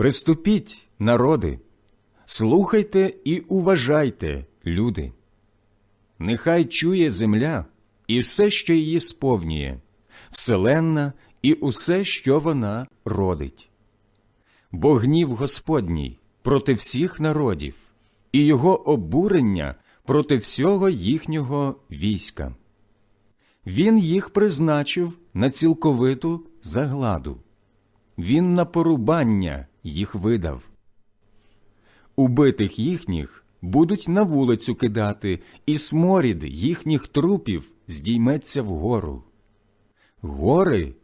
Приступіть, народи, слухайте і уважайте, люди. Нехай чує земля і все, що її сповнює, вселенна і усе, що вона родить. Бо гнів Господній проти всіх народів, і його обурення проти всього їхнього війська. Він їх призначив на цілковиту загладу, він на порубання їх видав. Убитих їхніх будуть на вулицю кидати, і сморід їхніх трупів здійметься вгору. Гори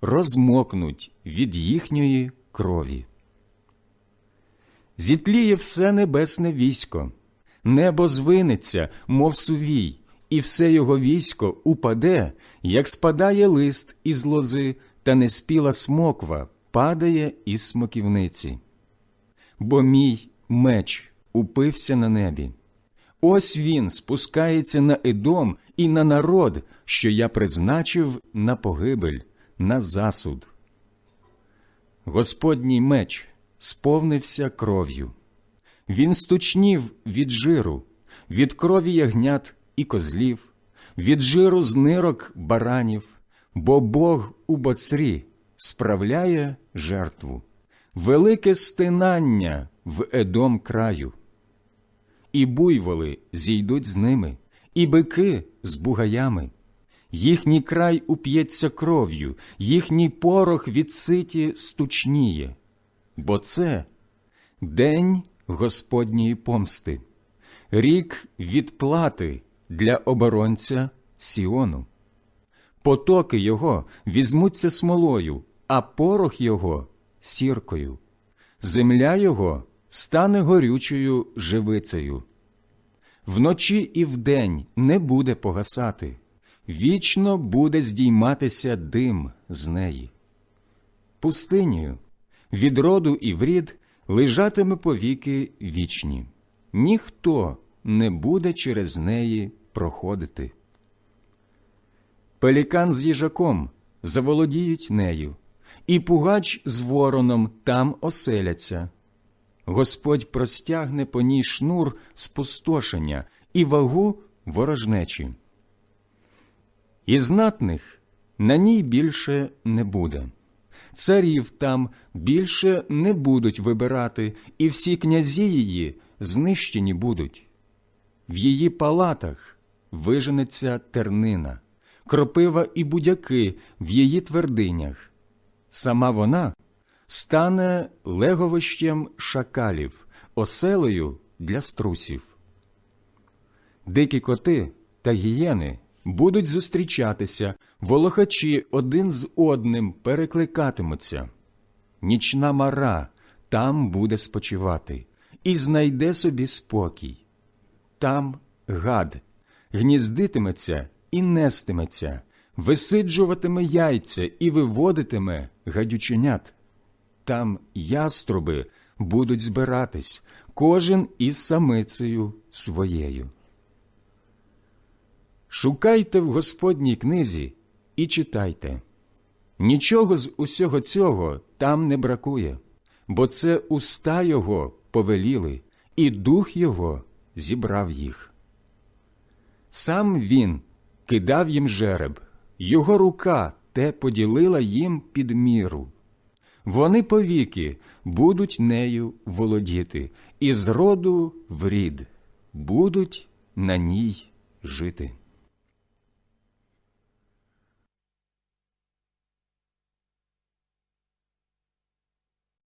розмокнуть від їхньої крові. Зітліє все небесне військо, небо звинеться, мов сувій, і все його військо упаде, як спадає лист із лози, та неспіла смоква падає із смоківниці. Бо мій меч упився на небі. Ось він спускається на Едом і на народ, що я призначив на погибель, на засуд. Господній меч сповнився кров'ю. Він стучнів від жиру, від крові ягнят і козлів, від жиру з нирок баранів, бо Бог у боцрі справляє жертву, велике стинання в едом краю. І буйволи зійдуть з ними, і бики з бугаями. Їхній край уп'ється кров'ю, їхній порох від ситі стучніє, бо це день Господньої помсти, рік відплати для оборонця Сіону. Потоки його візьмуться смолою, а порох його сіркою, земля його стане горючою живицею. Вночі і вдень не буде погасати, вічно буде здійматися дим з неї. Пустинею від роду і врід лежатиме повіки вічні, ніхто не буде через неї проходити. Пелікан з їжаком заволодіють нею, і пугач з вороном там оселяться. Господь простягне по ній шнур спустошення і вагу ворожнечі. І знатних на ній більше не буде. Царів там більше не будуть вибирати, і всі князі її знищені будуть. В її палатах виженеться тернина, кропива і будяки в її твердинях. Сама вона стане леговищем шакалів, оселею для струсів. Дикі коти та гієни будуть зустрічатися, волохачі один з одним перекликатимуться. Нічна мара там буде спочивати і знайде собі спокій. Там гад гніздитиметься і нестиметься, висиджуватиме яйця і виводитиме гадюченят. Там яструби будуть збиратись, кожен із самицею своєю. Шукайте в Господній книзі і читайте. Нічого з усього цього там не бракує, бо це уста Його повеліли, і дух Його зібрав їх. Сам він кидав їм жереб, його рука те поділила їм під міру. Вони повіки будуть нею володіти, і з роду в рід будуть на ній жити.